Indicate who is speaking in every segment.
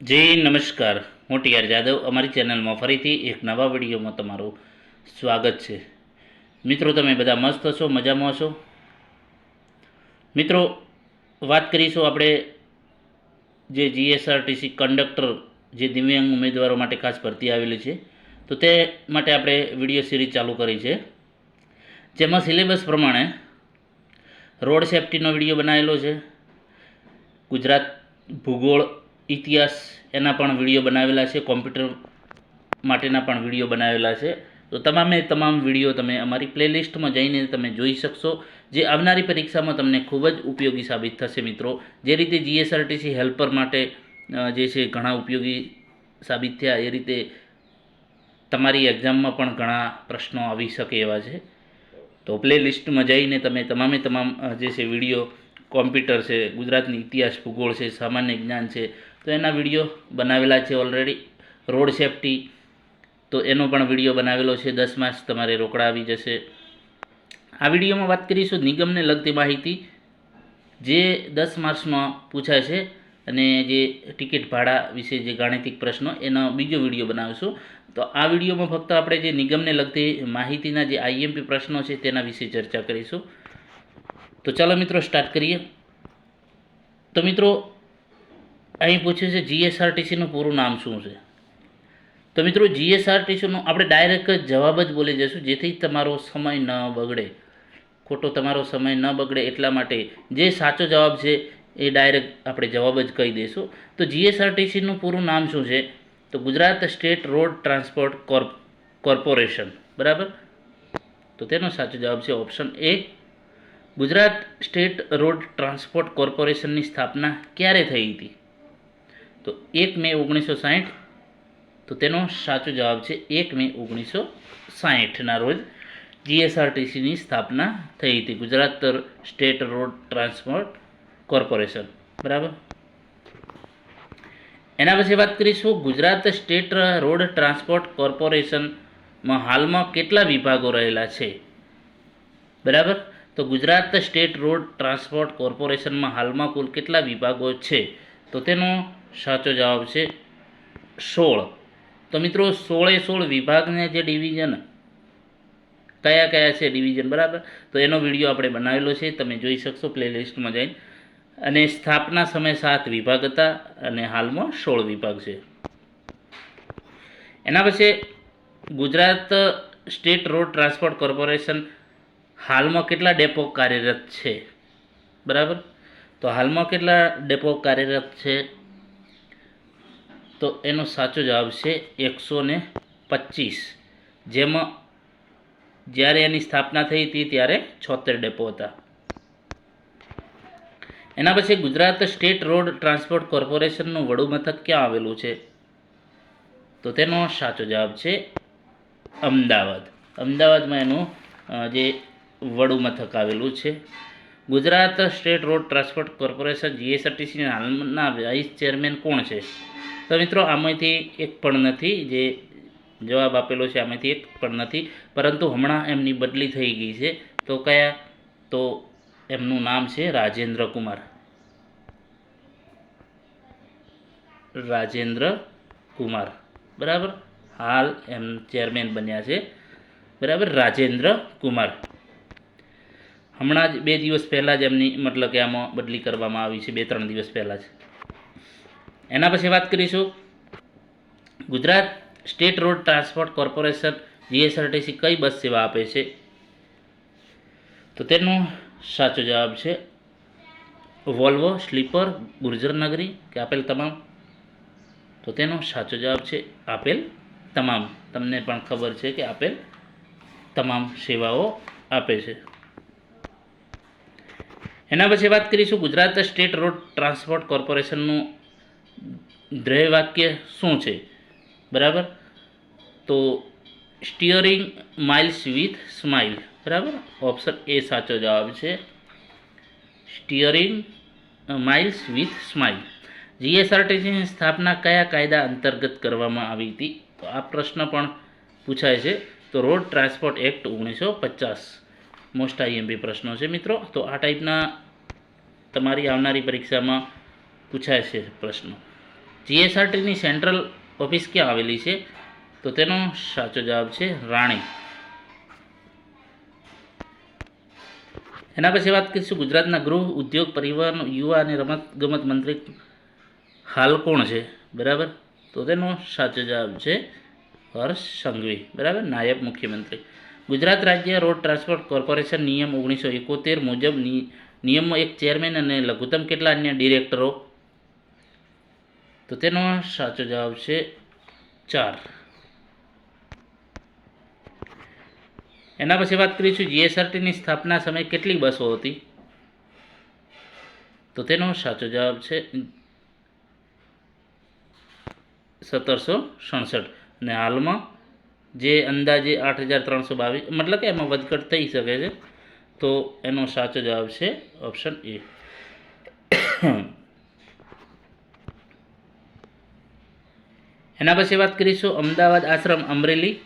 Speaker 1: જય નમસ્કાર. હું ટીઆર જાદવ. અમારી ચેનલમાં ફરીથી એક નવા વિડીયોમાં તમારું સ્વાગત છે. મિત્રો, તમે બધા મસ્ત હશો? મજામાં હશો? મિત્રો, વાત કરીશું આપણે જે જીએસઆરટીસી કંડક્ટર જે દિવ્યાંગ ઉમેદવારો માટે ખાસ ભરતી આવેલી છે, તો તે માટે આપણે વીડિયો સિરીઝ ચાલુ કરી છે. જેમાં સિલેબસ પ્રમાણે રોડ સેફટીનો વીડિયો બનાવેલો છે, ગુજરાત ભૂગોળ ઇતિહાસ એના પણ વીડિયો બનાવેલા છે, કોમ્પ્યુટર માટેના પણ વીડિયો બનાવેલા છે. તો તમામે તમામ વીડિયો તમે અમારી પ્લેલિસ્ટમાં જઈને તમે જોઈ શકશો, જે આવનારી પરીક્ષામાં તમને ખૂબ જ ઉપયોગી સાબિત થશે મિત્રો. જે રીતે જીએસઆરટીસી હેલ્પર માટે જે છે ઘણા ઉપયોગી સાબિત થયા, એ રીતે તમારી એક્ઝામમાં પણ ઘણા પ્રશ્નો આવી શકે એવા છે. તો પ્લે લિસ્ટમાં જઈને તમે તમામે તમામ જે છે વીડિયો, કોમ્પ્યુટર છે, ગુજરાતની ઇતિહાસ, ભૂગોળ છે, સામાન્ય જ્ઞાન છે તો એના વીડિયો બનાવેલા છે ઓલરેડી રોડ સેફટી તો એનો પણ વીડિયો બનાવેલો છે, દસ માસ તમારે રોકડા આવી જશે. આ વિડીયોમાં વાત કરીશું નિગમને લગતી માહિતી, જે દસ માર્ચમાં પૂછાય છે અને જે ટિકિટ ભાડા વિશે જે ગાણિતિક પ્રશ્નો, એનો બીજો વીડિયો બનાવીશું. તો આ વિડીયોમાં ફક્ત આપણે જે નિગમને લગતી માહિતીના જે આઈએમપી પ્રશ્નો છે તેના વિશે ચર્ચા કરીશું. તો ચાલો મિત્રો સ્ટાર્ટ કરીએ. તો મિત્રો અહીં પૂછ્યું છે જીએસઆરટીસીનું પૂરું નામ શું છે? તો મિત્રો જીએસઆરટીસીનો આપણે ડાયરેક્ટ જ જવાબ જ બોલી જઈશું, જેથી તમારો સમય ન બગડે. ખોટો તમારો સમય ન બગડે એટલા માટે જે સાચો જવાબ છે એ ડાયરેક્ટ આપણે જવાબ જ કહી દઈશું. તો જીએસઆરટીસીનું પૂરું નામ શું છે? તો Gujarat state road transport corp, corporation. બરાબર? તો તેનો સાચો જવાબ છે option A, Gujarat state road transport કોર્પોરેશનની સ્થાપના ક્યારે થઈ હતી? તો એક મે ઓગણીસો સાહીઠ, તો તેનો સાચો જવાબ છે એક મે ઓગણીસો સાહીઠના રોજ જીએસઆરટીસીની સ્થાપના થઈ હતી, Gujarat state road transport corporation. બરાબર? એના પછી વાત કરીશું ગુજરાત સ્ટેટ રોડ ટ્રાન્સપોર્ટ કોર્પોરેશનમાં હાલમાં કેટલા વિભાગો રહેલા છે? બરાબર? તો ગુજરાત સ્ટેટ રોડ ટ્રાન્સપોર્ટ કોર્પોરેશનમાં હાલમાં કુલ કેટલા વિભાગો છે? તો તેનો સાચો જવાબ છે સોળ. તો મિત્રો સોળે સોળ વિભાગને જે ડિવિઝન કયા કયા છે ડિવિઝન, બરાબર? તો એનો વીડિયો આપણે બનાવેલો છે, તમે જોઈ શકશો પ્લેલિસ્ટમાં જઈને. અને સ્થાપના સમય સાત વિભાગ હતા અને હાલમાં સોળ વિભાગ છે. એના પછી Gujarat state road transport corporation હાલમાં કેટલા ડેપો કાર્યરત છે? બરાબર? તો હાલમાં કેટલા ડેપો કાર્યરત છે? તો એનો સાચો જવાબ છે એકસો ને પચીસ. જેમાં જ્યારે એની સ્થાપના થઈ હતી ત્યારે છોતેર ડેપો હતા. એના પછી ગુજરાત સ્ટેટ રોડ ટ્રાન્સપોર્ટ કોર્પોરેશનનું વડુ મથક ક્યાં આવેલું છે? તો તેનો સાચો જવાબ છે અમદાવાદ. અમદાવાદમાં એનું જે વડુ મથક આવેલું છે Gujarat state road transport corporation જીએસઆરટીસીના હાલના વાઇસ ચેરમેન કોણ છે? તો મિત્રો, આમાંથી એક પણ નથી, જે જવાબ આપેલો છે, આમાંથી એક પણ નથી. પરંતુ હમણાં એમની બદલી થઈ ગઈ છે. તો કયા? તો એમનું નામ છે રાજેન્દ્ર કુમાર. રાજેન્દ્ર કુમાર. બરાબર? હાલ એમ ચેરમેન બન્યા છે. બરાબર? રાજેન્દ્ર કુમાર. હમણાં જ બે દિવસ પહેલાં જ એમની મતલબ કે આમાં બદલી કરવામાં આવી છે, બે ત્રણ દિવસ પહેલાં જ. એના પછી વાત કરીશું. Gujarat state road transport corporation GSRTC કઈ બસ સેવા આપે છે? તો તેનો સાચો જવાબ છે વોલ્વો, સ્લીપર, ગુર્જર નગરી કે આપેલ તમામ? તો તેનો સાચો જવાબ છે આપેલ તમામ. તમને પણ ખબર છે કે આપેલ તમામ સેવાઓ આપે છે. એના પછી વાત કરીશું ગુજરાત સ્ટેટ રોડ ટ્રાન્સપોર્ટ કોર્પોરેશનનું ધ્યેય શું છે? બરાબર? તો સ્ટીયરિંગ માઇલ્સ વિથ સ્માઇલ. બરાબર? ઓપ્શન એ સાચો જવાબ છે. Steering miles with smile. જીએસઆરટીસીની સ્થાપના કયા કાયદા અંતર્ગત કરવામાં આવી હતી? તો આ પ્રશ્ન પણ પૂછાય છે. તો રોડ ટ્રાન્સપોર્ટ એક્ટ ઓગણીસો પચાસ. મોસ્ટ આઈએમપી પ્રશ્નો છે. મિત્રો, તો આ ટાઈપના તમારી આવનારી પરીક્ષામાં પૂછાય છે પ્રશ્નો. જીએસઆરટીની સેન્ટ્રલ ઓફિસ ક્યાં આવેલી છે? તો તેનો સાચો જવાબ છે રાણી. એના પછી વાત કરીશું ગુજરાતના ગૃહ ઉદ્યોગ પરિવહન, યુવા અને રમત ગમત મંત્રી હાલ કોણ છે? બરાબર? તો તેનો સાચો જવાબ છે હર્ષ સંઘવી. બરાબર? નાયબ મુખ્યમંત્રી. ગુજરાત રાજ્ય રોડ ટ્રાન્સપોર્ટ કોર્પોરેશન નિયમ ઓગણીસો એકોતેર મુજબ નિયમમાં એક ચેરમેન અને લઘુત્તમ કેટલા અન્ય ડિરેક્ટરો? તો તેનો સાચો જવાબ છે ચાર. એના પછી વાત કરીશું જીએસઆરટીની સ્થાપના સમયે કેટલી બસો હતી? તો તેનો સાચો જવાબ છે સત્તરસો સડસઠ. અને હાલમાં જે અંદાજે આઠ હજાર ત્રણસો બાવીસ, મતલબ કે એમાં વધઘટ થઈ શકે છે. તો એનો સાચો જવાબ છે ઓપ્શન એ. એના પછી વાત કરીશું અમદાવાદ આશ્રમ અમરેલી.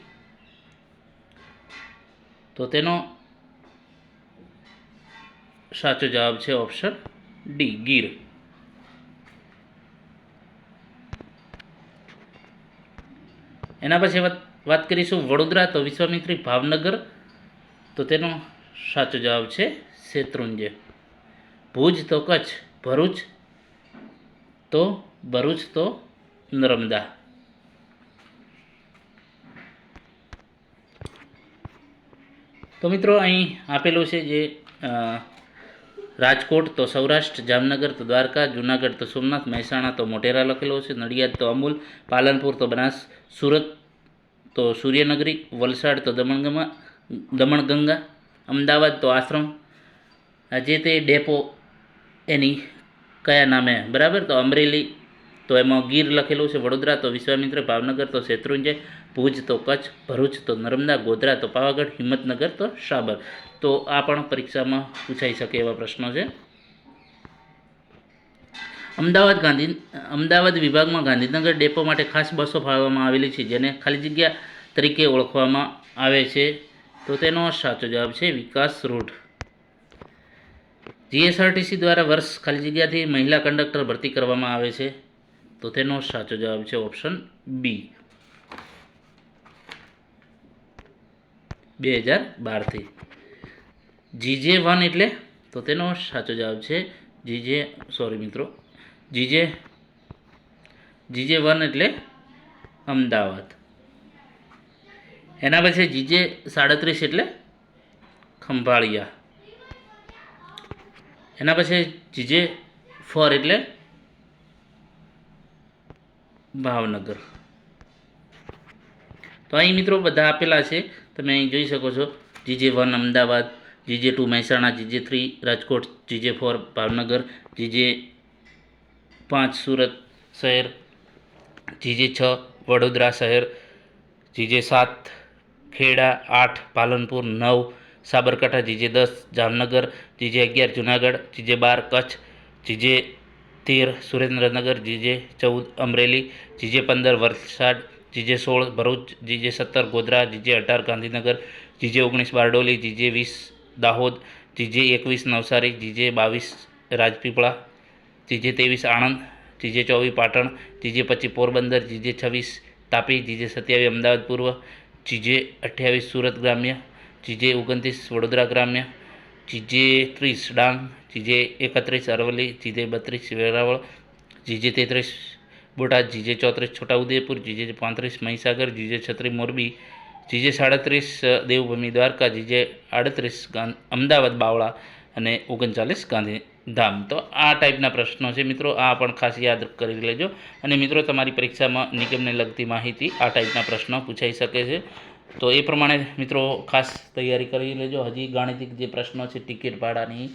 Speaker 1: તો તેનો સાચો જવાબ છે ઓપ્શન ડી, ગીર. એના પછી વાત વાત કરીશું વડોદરા તો વિશ્વામિત્રી ભાવનગર. તો તેનો સાચો જવાબ છે શેત્રુંજય ભુજ તો કચ્છ, ભરૂચ તો ભરૂચ તો નર્મદા. તો મિત્રો અહીં આપેલું છે જે રાજકોટ તો સૌરાષ્ટ્ર, જામનગર તો દ્વારકા, જુનાગઢ તો સોમનાથ, મહેસાણા તો મોટેરા લખેલો છે, નડિયાદ તો અમૂલ, પાલનપુર તો બનાસ, સુરત તો સૂર્યનગરી, વલસાડ તો દમણગંગા દમણગંગા, અમદાવાદ તો આશ્રમ. જે તે ડેપો એની કયા નામે બરાબર? તો અમરેલી તો એમાં ગીર લખેલું છે, વડોદરા તો વિશ્વામિત્ર, ભાવનગર તો શેત્રુંજય, ભુજ તો કચ્છ, ભરૂચ તો નર્મદા, ગોધરા તો પાવાગઢ, હિંમતનગર તો શાબર તો આ પણ પરીક્ષામાં પૂછાઈ શકે એવા પ્રશ્નો છે. અમદાવાદ ગાંધી અમદાવાદ વિભાગમાં ગાંધીનગર ડેપો માટે ખાસ બસો ફાળવવામાં આવેલી છે, જેને ખાલી જગ્યા તરીકે ઓળખવામાં આવે છે. તો તેનો સાચો જવાબ છે વિકાસ રૂટ જીએસઆરટીસી દ્વારા વર્ષ ખાલી જગ્યાથી મહિલા કંડક્ટર ભરતી કરવામાં આવે છે. તો તેનો સાચો જવાબ છે ઓપ્શન બી. બે હજાર બારથી. જીજે વન એટલે? તો તેનો સાચો જવાબ છે જીજે સોરી મિત્રો. જીજે? જીજે વન એટલે અમદાવાદ. એના પછી જીજે સાડત્રીસ એટલે ખંભાળિયા. એના પછી જીજે ફોર એટલે ભાવનગર. તો અહીં મિત્રો બધા આપેલા છે, તમે અહીં જોઈ શકો છો. GJ one Ahmedabad, GJ two Mehsana, GJ three Rajkot, GJ four Bhavnagar, GJ પાંચ સુરત શહેર, જીજે છ વડોદરા શહેર, જીજે સાત ખેડા, આઠ પાલનપુર, નવ સાબરકાંઠા, જીજે દસ જામનગર, જીજે અગિયાર જુનાગઢ, જીજે બાર કચ્છ, જીજે તેર સુરેન્દ્રનગર, જીજે ચૌદ અમરેલી, જીજે પંદર વલસાડ, જીજે સોળ ભરૂચ, જીજે સત્તર ગોધરા, જીજે અઢાર ગાંધીનગર, જીજે ઓગણીસ બારડોલી, જીજે વીસ દાહોદ, જીજે એકવીસ નવસારી, જીજે બાવીસ રાજપીપળા. જીજે ત્રેવીસ આણંદ જીજે ચોવીસ પાટણ જીજે પચીસ પોરબંદર જીજે છવ્વીસ તાપી જીજે સત્યાવીસ અમદાવાદ પૂર્વ જીજે અઠ્યાવીસ સુરત ગ્રામ્ય જીજે ઓગણત્રીસ વડોદરા ગ્રામ્ય જીજે ત્રીસ ડાંગ જીજે એકત્રીસ અરવલ્લી જીજે બત્રીસ વેરાવળ જીજે તેત્રીસ બોટાદ જીજે ચોત્રીસ છોટાઉદેપુર જીજે પાંત્રીસ મહીસાગર જીજે છત્રીસ મોરબી જીજે સાડત્રીસ દેવભૂમિ દ્વારકા જીજે આડત્રીસ અમદાવાદ બાવળા અને ઓગણચાલીસ ગાંધીધામ. તો આ ટાઈપના પ્રશ્નો છે મિત્રો. આ પણ ખાસ યાદ કરી લેજો. અને મિત્રો, તમારી પરીક્ષામાં નિગમને લગતી માહિતી આ ટાઈપના પ્રશ્નો પૂછાઈ શકે છે. તો એ પ્રમાણે મિત્રો, ખાસ તૈયારી કરી લેજો. હજી ગાણિતિક જે પ્રશ્નો છે, ટિકિટ ભાડાની,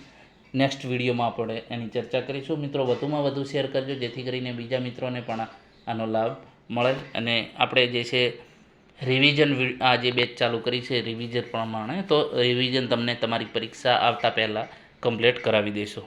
Speaker 1: નેક્સ્ટ વિડીયોમાં આપણે એની ચર્ચા કરીશું. મિત્રો, વધુમાં વધુ શેર કરજો, જેથી કરીને બીજા મિત્રોને પણ આનો લાભ મળે. અને આપણે જે છે રિવિઝન આ જે બેચ ચાલુ કરી છે રિવિઝન પ્રમાણે, તો રિવિઝન તમને તમારી પરીક્ષા આવતા પહેલાં કમ્પ્લીટ કરાવી દેશો.